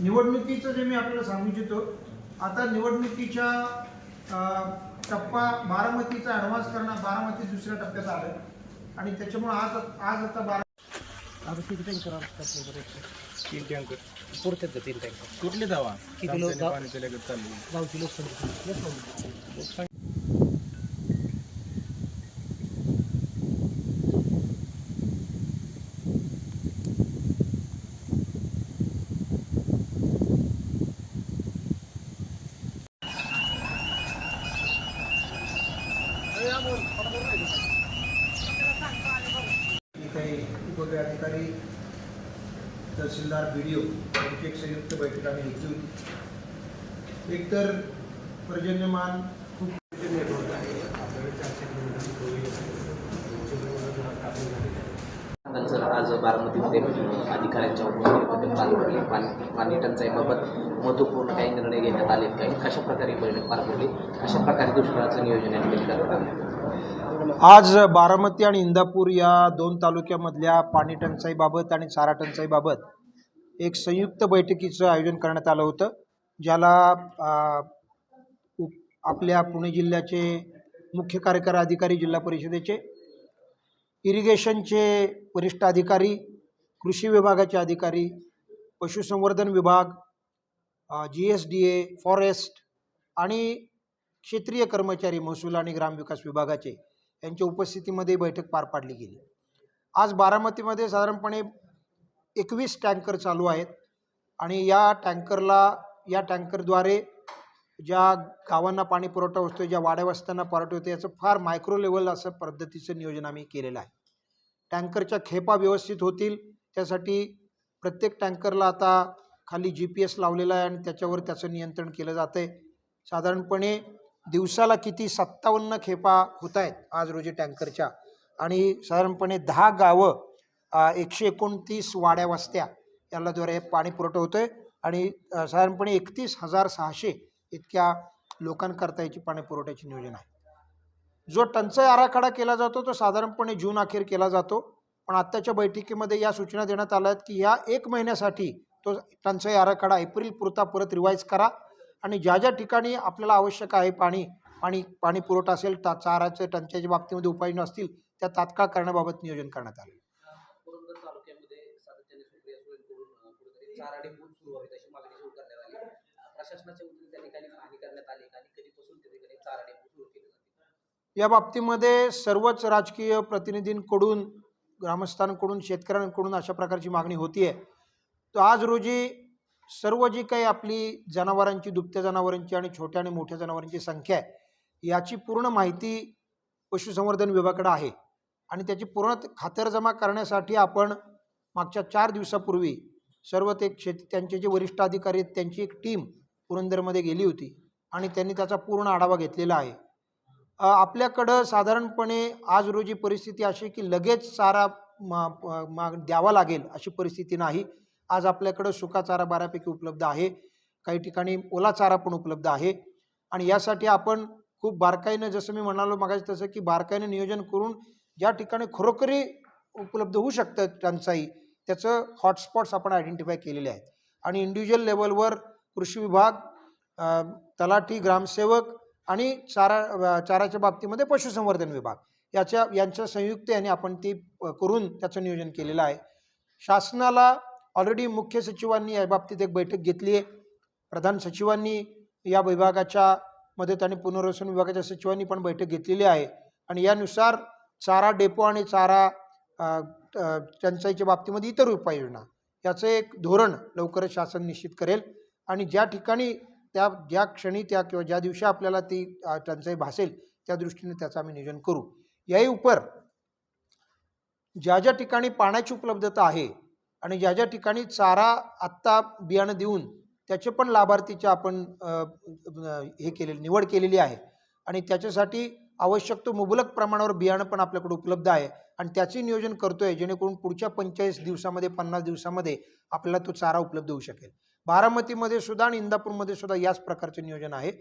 निवडणुकीचं जे मी आपल्याला सांगू इच्छितो आता निवडणुकीच्या टप्पा बारामतीचा ॲडव्हान्स करणं बारामती दुसऱ्या टप्प्यात आलं आणि त्याच्यामुळे आज आज आता बारा तीन टँकर पुरतात का तीन टँकर कुठले दावा किती लोक गावची लोकसंख्या. की काही उपविभागीय अधिकारी तहसीलदार बी डी ओ यांची एक संयुक्त बैठक आम्ही घेतली होती. एकतर पर्जन्यमान खूप पर्जन्य आहे. सर आज बारामतीमध्ये अधिकाऱ्यांच्या उपस्थितीमध्ये पार पडले पाणी पाणी टंचाईबाबत महत्त्वपूर्ण काही निर्णय घेण्यात आले काही कशा प्रकारे बैठक पार पडली? अशा प्रकारे दुष्काळाचं नियोजन या ठिकाणी करण्यात आलं. आज बारामती आणि इंदापूर या दोन तालुक्यामधल्या पाणी टंचाईबाबत आणि चारा टंचाईबाबत एक संयुक्त बैठकीचं आयोजन करण्यात आलं होतं ज्याला उप आपल्या पुणे जिल्ह्याचे मुख्य कार्यकारी अधिकारी जिल्हा परिषदेचे इरिगेशनचे वरिष्ठ अधिकारी कृषी विभागाचे अधिकारी पशुसंवर्धन विभाग G S D A forest आणि क्षेत्रीय कर्मचारी महसूल आणि ग्रामविकास विभागाचे यांच्या उपस्थितीमध्ये बैठक पार पाडली गेली. आज बारामतीमध्ये साधारणपणे एकवीस टँकर चालू आहेत आणि या टँकरला या टँकरद्वारे ज्या गावांना पाणी पुरवठा असतो ज्या वाड्यावस्त्यांना पुरवठा होतो याचं फार मायक्रो लेवल असं पद्धतीचं नियोजन आम्ही केलेलं आहे. टँकरच्या खेपा व्यवस्थित होतील त्यासाठी प्रत्येक टँकरला आता खाली जी पी एस लावलेला आहे आणि त्याच्यावर त्याचं नियंत्रण केलं जातं आहे साधारणपणे दिवसाला किती सत्तावन्न खेपा होत आहेत आज रोजी टँकरच्या. आणि साधारणपणे दहा गावं एकशे एकोणतीस वाड्या वस्त्या यालाद्वारे पाणी पुरवठा होतो आहे आणि साधारणपणे एकतीस हजार सहाशे इतक्या लोकांकरता याची पाणी पुरवठ्याचे नियोजन आहे. जो टंचाई आराखडा केला जातो तो साधारणपणे जून अखेर केला जातो. पण आत्ताच्या बैठकीमध्ये या सूचना देण्यात आल्या आहेत की या एक महिन्यासाठी तो टंचाई आराखडा एप्रिल पुरता परत रिवाईज करा. आणि ज्या ज्या ठिकाणी आपल्याला आवश्यक आहे पाणी पाणी पाणी पुरवठा असेल ता चाराच्या टंचाईच्या बाबतीमध्ये उपाययोजना असतील त्या तात्काळ करण्याबाबत नियोजन करण्यात आले. त्या त्या या बाबतीमध्ये सर्वच राजकीय प्रतिनिधींकडून ग्रामस्थांकडून शेतकऱ्यांकडून अशा प्रकारची मागणी होती आहे तर आज रोजी सर्व जी काही आपली जनावरांची दुभत्या जनावरांची आणि छोट्या आणि मोठ्या जनावरांची संख्या आहे याची पूर्ण माहिती पशुसंवर्धन विभागाकडे आहे. आणि त्याची पूर्ण खातरजमा करण्यासाठी आपण मागच्या चार दिवसापूर्वी सर्व ते शेत त्यांचे जे वरिष्ठ अधिकारी आहेत त्यांची एक टीम पुरंदरमध्ये गेली होती आणि त्यांनी त्याचा पूर्ण आढावा घेतलेला आहे. आपल्याकडं साधारणपणे आज रोजी परिस्थिती अशी की लगेच चारा मा मा द्यावा लागेल अशी परिस्थिती नाही. आज आपल्याकडं सुका चारा बऱ्यापैकी उपलब्ध आहे. काही ठिकाणी ओला चारा पण उपलब्ध आहे. आणि यासाठी आपण खूप बारकाईनं जसं मी म्हणालो मागायचं तसं की बारकाईनं नियोजन करून ज्या ठिकाणी खरोखरी उपलब्ध होऊ शकतं टंचाई त्याचं हॉटस्पॉट्स आपण आयडेंटिफाय केलेले आहेत. आणि इंडिव्हिज्युअल लेवलवर कृषी विभाग तलाठी ग्रामसेवक आणि चारा चाराच्या बाबतीमध्ये पशुसंवर्धन विभाग याच्या यांच्या संयुक्त्याने आपण ती करून त्याचं नियोजन केलेलं आहे. शासनाला ऑलरेडी मुख्य सचिवांनी या बाबतीत एक बैठक घेतली आहे. प्रधान सचिवांनी या विभागाच्या मदत आणि पुनर्वसन विभागाच्या सचिवांनी पण बैठक घेतलेली आहे. आणि यानुसार चारा डेपो आणि चारा टंचाईच्या बाबतीमध्ये इतर उपाययोजना याचं एक धोरण लवकरच शासन निश्चित करेल. आणि ज्या ठिकाणी त्या ज्या क्षणी त्या किंवा ज्या दिवशी आपल्याला ती टंचाई भासेल त्या दृष्टीने त्याचं आम्ही नियोजन करू. याही उपर ज्या ज्या ठिकाणी पाण्याची उपलब्धता आहे आणि ज्या ज्या ठिकाणी चारा आत्ता बियाणं देऊन त्याचे पण लाभार्थीचे आपण हे केलेली निवड केलेली आहे. आणि त्याच्यासाठी आवश्यक तो मुबलक प्रमाणावर बियाणं पण आपल्याकडे उपलब्ध आहे. आणि त्याचे नियोजन करतोय जेणेकरून पुढच्या पंचेचाळीस दिवसामध्ये पन्नास दिवसामध्ये आपल्याला तो चारा उपलब्ध होऊ शकेल. बारामतीमध्ये सुद्धा आणि इंदापूरमध्ये सुद्धा याच प्रकारचे नियोजन आहे.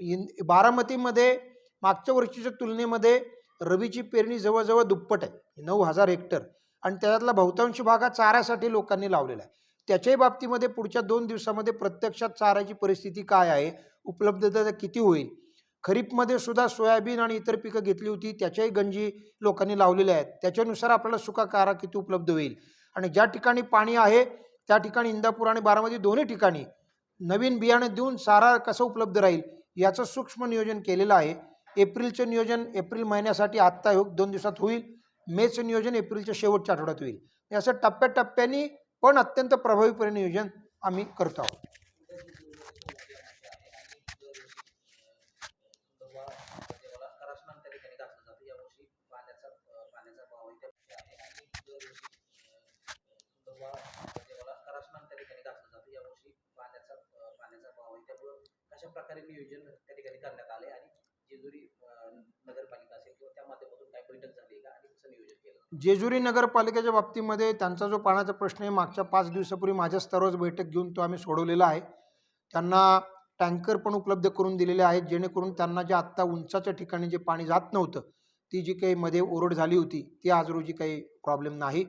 इन बारामतीमध्ये मागच्या वर्षीच्या तुलनेमध्ये रबीची पेरणी जवळजवळ दुप्पट आहे. नऊ हजार हेक्टर. आणि त्यातला बहुतांश भाग हा चाऱ्यासाठी लोकांनी लावलेला आहे. त्याच्याही बाबतीमध्ये पुढच्या दोन दिवसामध्ये प्रत्यक्षात चाऱ्याची परिस्थिती काय आहे? उपलब्धता किती होईल? खरीपमध्ये सुद्धा सोयाबीन आणि इतर पिकं घेतली होती त्याच्याही गंजी लोकांनी लावलेल्या आहेत. त्याच्यानुसार आपल्याला सुका चारा किती उपलब्ध होईल? आणि ज्या ठिकाणी पाणी आहे त्या ठिकाणी इंदापूर आणि बारामती दोन्ही ठिकाणी नवीन बियाणं देऊन चारा कसं उपलब्ध राहील याचं सूक्ष्म नियोजन केलेलं आहे. एप्रिलचं नियोजन एप्रिल महिन्यासाठी आत्ता हो दोन दिवसात होईल. मेचं नियोजन एप्रिलच्या शेवटच्या आठवड्यात होईल. हे असं टप्प्याटप्प्याने पण अत्यंत प्रभावीपणे नियोजन आम्ही करतो आहोत. कशा प्रकारे नियोजन त्या ठिकाणी करण्यात आले आणि जेजुरी नगरपालिका असेल किंवा त्या बैठक झाली का आणि नियोजन केलं जेजुरी नगरपालिकेच्या बाबतीमध्ये त्यांचा जो पाण्याचा प्रश्न आहे मागच्या पाच दिवसापूर्वी माझ्या स्तरावर बैठक घेऊन तो आम्ही सोडवलेला आहे. त्यांना टँकर पण उपलब्ध करून दिलेले आहेत जेणेकरून त्यांना जे आत्ता उंचाच्या ठिकाणी जे पाणी जात नव्हतं ती जी काही मध्ये ओरड झाली होती ती आज रोजी काही प्रॉब्लेम नाही.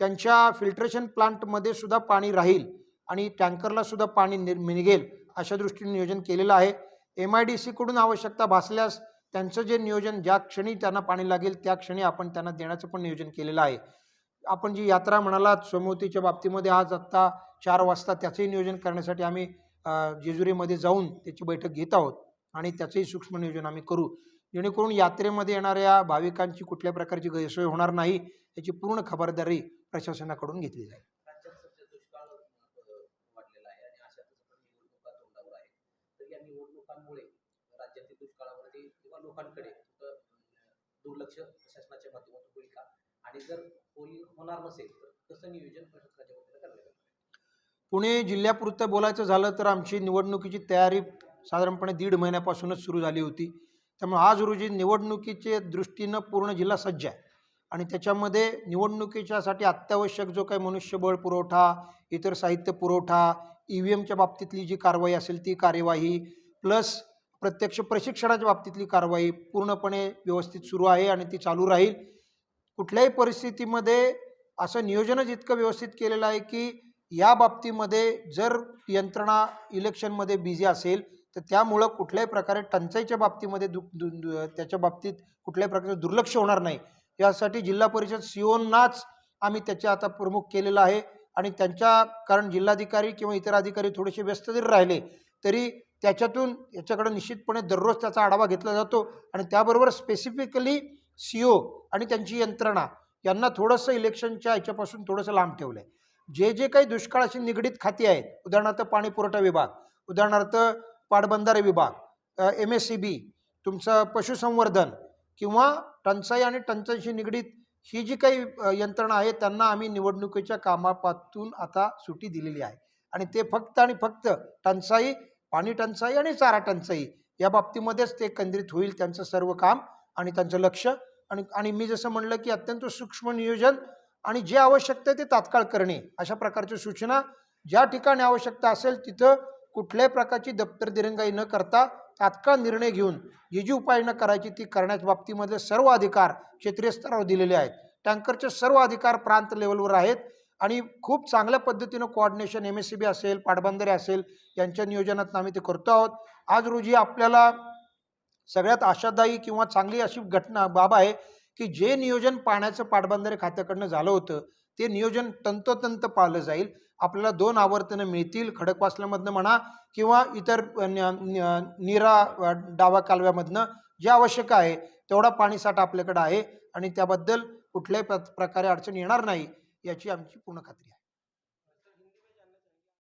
त्यांच्या फिल्ट्रेशन प्लांटमध्ये सुद्धा पाणी राहील आणि टँकरला सुद्धा पाणी निर निघेल अशा दृष्टीने नियोजन केलेलं आहे. एम आय डी सीकडून आवश्यकता भासल्यास त्यांचं जे नियोजन ज्या क्षणी त्यांना पाणी लागेल त्या क्षणी आपण त्यांना देण्याचं पण नियोजन केलेलं आहे. आपण जी यात्रा म्हणालात सोमवतीच्या बाबतीमध्ये आज आत्ता चार वाजता त्याचंही नियोजन करण्यासाठी आम्ही जेजुरीमध्ये जाऊन त्याची बैठक घेत आहोत आणि त्याचंही सूक्ष्म नियोजन आम्ही करू. जेणेकरून यात्रेमध्ये येणाऱ्या भाविकांची कुठल्या प्रकारची गैरसोय होणार नाही याची पूर्ण खबरदारी प्रशासनाकडून घेतली जाईल. निवडणुकांमुळे दुष्काळावरती किंवा लोकांकडे दुर्लक्ष प्रशासनाच्या माध्यमातून होईल का? आणि जर होईल होणार नसेल तर कसं नियोजन प्रशासनाच्या वतीनं करण्यात येईल पुणे जिल्ह्यापुरतं बोलायचं झालं तर आमची निवडणुकीची तयारी साधारणपणे दीड महिन्यापासूनच सुरू झाली होती. त्यामुळे आज रोजी निवडणुकीचे दृष्टीनं पूर्ण जिल्हा सज्ज आहे. आणि त्याच्यामध्ये निवडणुकीच्यासाठी अत्यावश्यक जो काही मनुष्यबळ पुरवठा इतर साहित्य पुरवठा ई व्ही एमच्या बाबतीतली जी कारवाई असेल ती कार्यवाही प्लस प्रत्यक्ष प्रशिक्षणाच्या बाबतीतली कारवाई पूर्णपणे व्यवस्थित सुरू आहे आणि ती चालू राहील. कुठल्याही परिस्थितीमध्ये असं नियोजनच इतकं व्यवस्थित केलेलं आहे की या बाबतीमध्ये जर यंत्रणा इलेक्शनमध्ये बिझी असेल तर त्यामुळं कुठल्याही प्रकारे टंचाईच्या बाबतीमध्ये दु, दु, दु त्याच्या बाबतीत कुठल्याही प्रकारचं दुर्लक्ष होणार नाही. यासाठी जिल्हा परिषद सीओनाच आम्ही त्याचे आता प्रमुख केलेलं आहे आणि त्यांच्या कारण जिल्हाधिकारी किंवा इतर अधिकारी थोडेसे व्यस्त जरी राहिले तरी त्याच्यातून याच्याकडं निश्चितपणे दररोज त्याचा आढावा घेतला जातो आणि त्याबरोबर स्पेसिफिकली सी ओ आणि त्यांची यंत्रणा यांना थोडंसं इलेक्शनच्या याच्यापासून थोडंसं लांब ठेवलं आहे जे जे काही दुष्काळाशी निगडीत खाती आहेत उदाहरणार्थ पाणी पुरवठा विभाग उदाहरणार्थ पाटबंधारे विभाग एम एस सी बी तुमचं पशुसंवर्धन किंवा टंचाई आणि टंचाईशी निगडीत ही जी काही यंत्रणा आहे त्यांना आम्ही निवडणुकीच्या कामापासून आता सुटी दिलेली आहे. आणि ते फक्त आणि फक्त टंचाई पाणी टंचाई आणि चारा टंचाई या बाबतीमध्येच ते केंद्रित होईल त्यांचं सर्व काम आणि त्यांचं लक्ष. आणि आणि मी जसं म्हणलं की अत्यंत सूक्ष्म नियोजन आणि जे आवश्यकता आहे ते तात्काळ करणे अशा प्रकारच्या सूचना ज्या ठिकाणी आवश्यकता असेल तिथं कुठल्याही प्रकारची दप्तर दिरंगाई न करता तात्काळ निर्णय घेऊन जी जी उपाययोजना करायची ती करण्याच्या बाबतीमध्ये सर्व अधिकार क्षेत्रीय स्तरावर दिलेले आहेत. टँकरचे सर्व अधिकार प्रांत लेवलवर आहेत. आणि खूप चांगल्या पद्धतीनं coordination M S C B असेल पाटबंधारे असेल यांच्या नियोजनातून आम्ही ते करतो आहोत. आज रोजी आपल्याला सगळ्यात आशादायी किंवा चांगली अशी घटना बाब आहे की जे नियोजन पाण्याचं पाटबंधारे खात्याकडनं झालं होतं ते नियोजन तंतोतंत पाळलं जाईल. आपल्याला दोन आवर्तनं मिळतील खडकवासल्यामधनं म्हणा किंवा इतर निरा डावा कालव्यामधनं जे आवश्यक आहे तेवढा पाणीसाठा आपल्याकडे आहे आणि त्याबद्दल कुठल्याही प्र- प्रकारे अडचण येणार नाही. याची आमची पूर्ण खात्री आहे.